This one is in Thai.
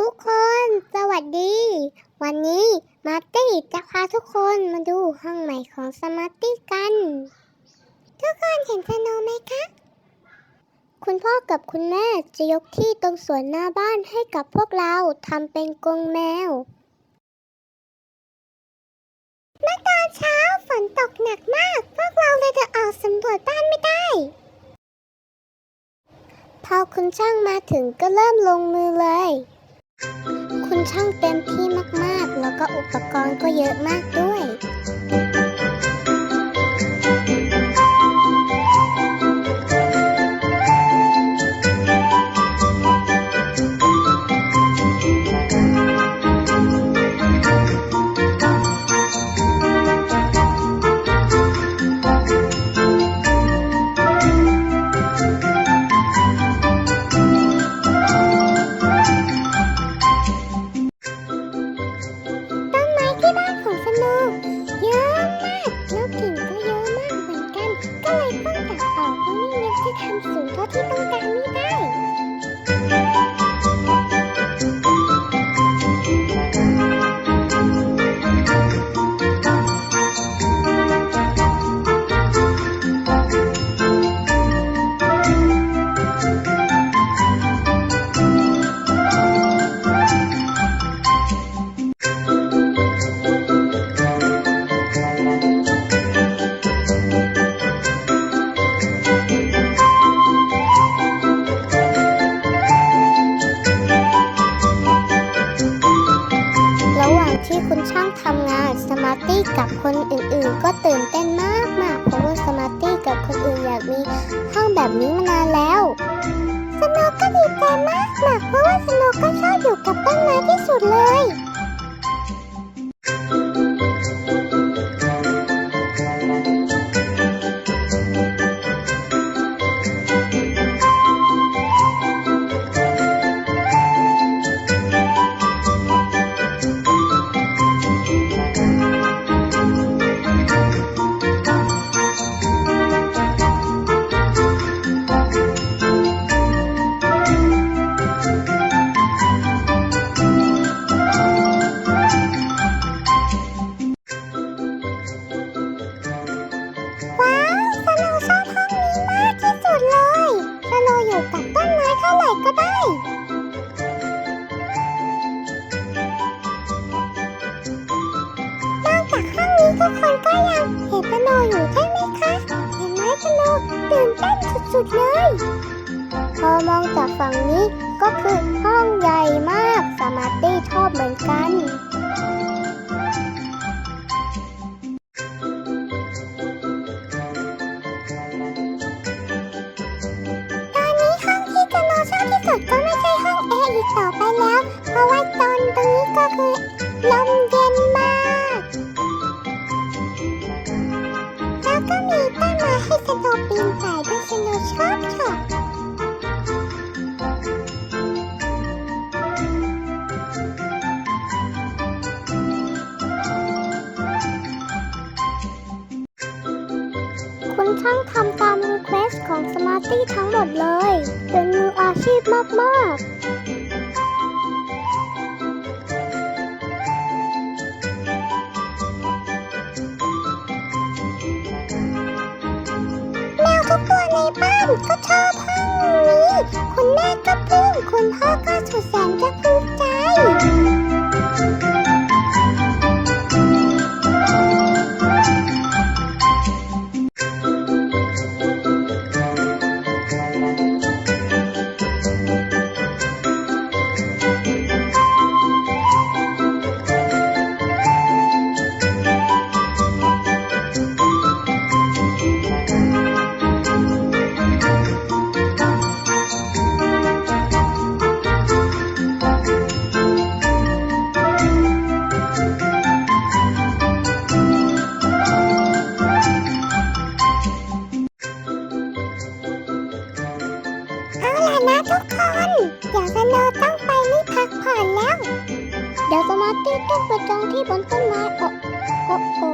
ทุกคนสวัสดี วันนี้มาร์ตี้จะพาทุกคนมาดูห้องใหม่ของสมาร์ตี้กัน ทุกคนเห็นสโนว์ไหมคะ คุณพ่อกับคุณแม่จะยกที่ตรงสวนหน้าบ้านให้กับพวกเราทำเป็นกรงแมว เมื่อตอนเช้าฝนตกหนักมาก พวกเราเลยจะออกสำรวจบ้านไม่ได้พอคุณช่างมาถึงก็เริ่มลงมือเลย คุณช่างเต็มที่มากๆ แล้วก็อุปกรณ์ก็เยอะมากด้วย ทุกคนก็ยังเห็นสโนอยู่ใช่ไหมคะ เห็นไหมสโนตื่นเต้นสุดๆเลยพอมองจากฝั่งนี้ก็คือห้องใหญ่มากสมาร์ตี้ชอบเหมือนกันตอนนี้ห้องที่จโนชอบที่สุดก็ไม่ใช่ห้องแอร์อีกต่อไปแล้ว เพราะว่าตอนตรงนี้ก็คือลมเย็นมาก ให้สโนว์ปีนป่ายด้วยสโนว์ชอบชอบคุณช่างทำตามรีเควสของสมาร์ตี้ทั้งหมดเลย เป็นมืออาชีพมาก ๆ ทุกตัวในบ้านก็ชอบห้องนี้ คุณแม่ก็ปลื้มคุณพ่อก็สุดแสนจะภูมิใจ นะทุกคน เดี๋ยวสโนต้องไปนี่พักผ่อนแล้ว เดี๋ยวสมาร์ตี้ต้องไปจองที่บนต้นไม้โอ้โอ้